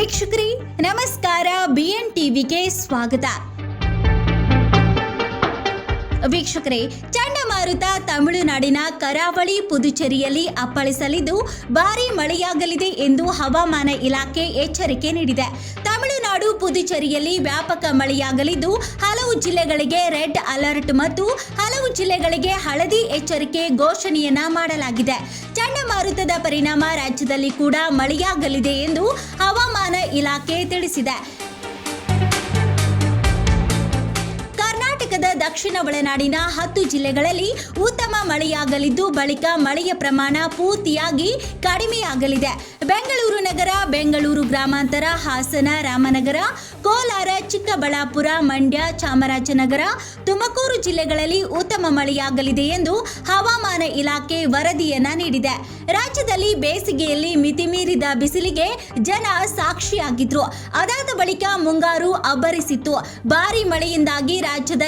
ವೀಕ್ಷಕರೇ, ನಮಸ್ಕಾರ ಬಿಎನ್ ಟಿವಿಗೆ ಸ್ವಾಗತ. ವೀಕ್ಷಕರೇ, ಚಂಡಮಾರುತ ತಮಿಳುನಾಡಿನ ಕರಾವಳಿ ಪುದುಚೇರಿಯಲ್ಲಿ ಅಪ್ಪಳಿಸಲಿದ್ದು ಭಾರೀ ಮಳೆಯಾಗಲಿದೆ ಎಂದು ಹವಾಮಾನ ಇಲಾಖೆ ಎಚ್ಚರಿಕೆ ನೀಡಿದೆ. ತಮಿಳುನಾಡು ಪುದುಚೇರಿಯಲ್ಲಿ ವ್ಯಾಪಕ ಮಳೆಯಾಗಲಿದ್ದು ಹಲವು ಜಿಲ್ಲೆಗಳಿಗೆ ರೆಡ್ ಅಲರ್ಟ್ ಮತ್ತು ಹಲವು ಜಿಲ್ಲೆಗಳಿಗೆ ಹಳದಿ ಎಚ್ಚರಿಕೆ ಘೋಷಣೆಯನ್ನ ಮಾಡಲಾಗಿದೆ. ಚಂಡಮಾರುತದ ಪರಿಣಾಮ ರಾಜ್ಯದಲ್ಲಿ ಕೂಡ ಮಳೆಯಾಗಲಿದೆ ಎಂದು ಹವಾಮಾನ ಇಲಾಖೆ ತಿಳಿಸಿದೆ. ಕರ್ನಾಟಕದ ದಕ್ಷಿಣ ಒಳನಾಡಿನ ಹತ್ತು ಜಿಲ್ಲೆಗಳಲ್ಲಿ ಉತ್ತಮ ಮಳೆಯಾಗಲಿದ್ದು ಬಳಿಕ ಮಳೆಯ ಪ್ರಮಾಣ ಪೂರ್ತಿಯಾಗಿ ಕಡಿಮೆಯಾಗಲಿದೆ. ಬೆಂಗಳೂರು ನಗರ, ಬೆಂಗಳೂರು ಗ್ರಾಮಾಂತರ, ಹಾಸನ, ರಾಮನಗರ, ಕೋಲಾರ, ಚಿಕ್ಕಬಳ್ಳಾಪುರ, ಮಂಡ್ಯ, ಚಾಮರಾಜನಗರ, ತುಮಕೂರು ಜಿಲ್ಲೆಗಳಲ್ಲಿ ಉತ್ತಮ ಮಳೆಯಾಗಲಿದೆ ಎಂದು ಹವಾಮಾನ ಇಲಾಖೆ ವರದಿಯನ್ನ ನೀಡಿದೆ. ರಾಜ್ಯದಲ್ಲಿ ಬೇಸಿಗೆಯಲ್ಲಿ ಮಿತಿಮೀರಿದ ಬಿಸಿಲಿಗೆ ಜನ ಸಾಕ್ಷಿಯಾಗಿದ್ರು. ಅದಾದ ಬಳಿಕ ಮುಂಗಾರು ಅಬ್ಬರಿಸಿತ್ತು. ಭಾರಿ ಮಳೆಯಿಂದಾಗಿ ರಾಜ್ಯದ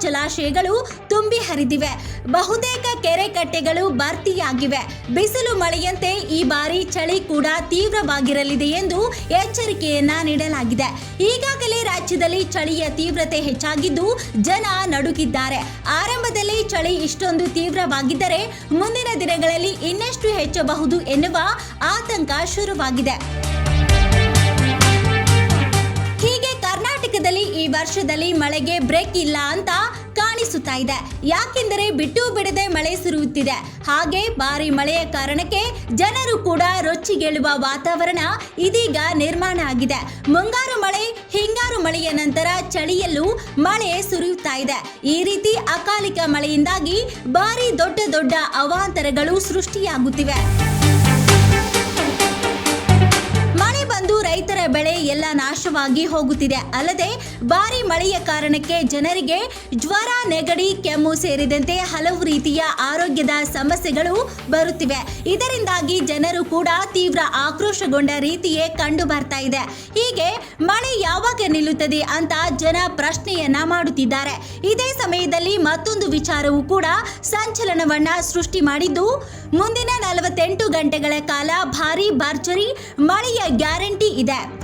ಜಲಾಶಯಗಳು ತುಂಬಿ ಹರಿದಿವೆ. ಬಹುತೇಕ ಕೆರೆ ಕಟ್ಟೆಗಳು ಭರ್ತಿಯಾಗಿವೆ. ಬಿಸಿಲು ಮಳೆಯಂತೆ ಈ ಬಾರಿ ಚಳಿ ಕೂಡ ತೀವ್ರವಾಗಿರಲಿದೆ ಎಂದು ಎಚ್ಚರಿಕೆಯನ್ನ ನೀಡಲಾಗಿದೆ. ಈಗಾಗಲೇ ರಾಜ್ಯದಲ್ಲಿ ಚಳಿಯ ತೀವ್ರತೆ ಹೆಚ್ಚಾಗಿದ್ದು ಜನ ನಡುಗಿದ್ದಾರೆ. ಆರಂಭದಲ್ಲಿ ಚಳಿ ಇಷ್ಟೊಂದು ತೀವ್ರವಾಗಿದ್ದರೆ ಮುಂದಿನ ದಿನಗಳಲ್ಲಿ ಇನ್ನಷ್ಟು ಹೆಚ್ಚಬಹುದು ಎನ್ನುವ ಆತಂಕ ಶುರುವಾಗಿದೆ. ಕರ್ನಾಟಕದಲ್ಲಿ ಈ ವರ್ಷದಲ್ಲಿ ಮಳೆಗೆ ಬ್ರೇಕ್ ಇಲ್ಲ ಅಂತ ಕಾಣಿಸುತ್ತಾ ಇದೆ. ಯಾಕೆಂದರೆ ಬಿಟ್ಟು ಬಿಡದೆ ಮಳೆ ಸುರಿಯುತ್ತಿದೆ. ಹಾಗೆ ಭಾರಿ ಮಳೆಯ ಕಾರಣಕ್ಕೆ ಜನರು ಕೂಡ ರೊಚ್ಚಿಗೇಳುವ ವಾತಾವರಣ ಇದೀಗ ನಿರ್ಮಾಣ ಆಗಿದೆ. ಮುಂಗಾರು ಮಳೆ, ಹಿಂಗಾರು ಮಳೆಯ ನಂತರ ಚಳಿಯಲ್ಲೂ ಮಳೆ ಸುರಿಯುತ್ತಾ ಇದೆ. ಈ ರೀತಿ ಅಕಾಲಿಕ ಮಳೆಯಿಂದಾಗಿ ಭಾರಿ ದೊಡ್ಡ ದೊಡ್ಡ ಅವಾಂತರಗಳು ಸೃಷ್ಟಿಯಾಗುತ್ತಿವೆ. ಎಲ್ಲ ನಾಶವಾಗಿ ಹೋಗುತ್ತಿದೆ. ಅಲ್ಲದೆ ಭಾರಿ ಮಳೆಯ ಕಾರಣಕ್ಕೆ ಜನರಿಗೆ ಜ್ವರ, ನೆಗಡಿ, ಕೆಮ್ಮು ಸೇರಿದಂತೆ ಹಲವು ರೀತಿಯ ಆರೋಗ್ಯದ ಸಮಸ್ಯೆಗಳು ಬರುತ್ತಿವೆ. ಇದರಿಂದಾಗಿ ಜನರು ಕೂಡ ತೀವ್ರ ಆಕ್ರೋಶಗೊಂಡ ರೀತಿಯೇ ಕಂಡು ಬರ್ತಾ ಇದೆ. ಹೀಗೆ ಮಳೆ ಯಾವಾಗ ನಿಲ್ಲುತ್ತದೆ ಅಂತ ಜನ ಪ್ರಶ್ನೆಯನ್ನ ಮಾಡುತ್ತಿದ್ದಾರೆ. ಇದೇ ಸಮಯದಲ್ಲಿ ಮತ್ತೊಂದು ವಿಚಾರವೂ ಕೂಡ ಸಂಚಲನವನ್ನ ಸೃಷ್ಟಿ ಮಾಡಿದ್ದು, ಮುಂದಿನ ನಲವತ್ತೆಂಟು ಗಂಟೆಗಳ ಕಾಲ ಭಾರಿ ಭರ್ಜರಿ, ಮಳೆಯ ಗ್ಯಾರಂಟಿ ಇದೆ.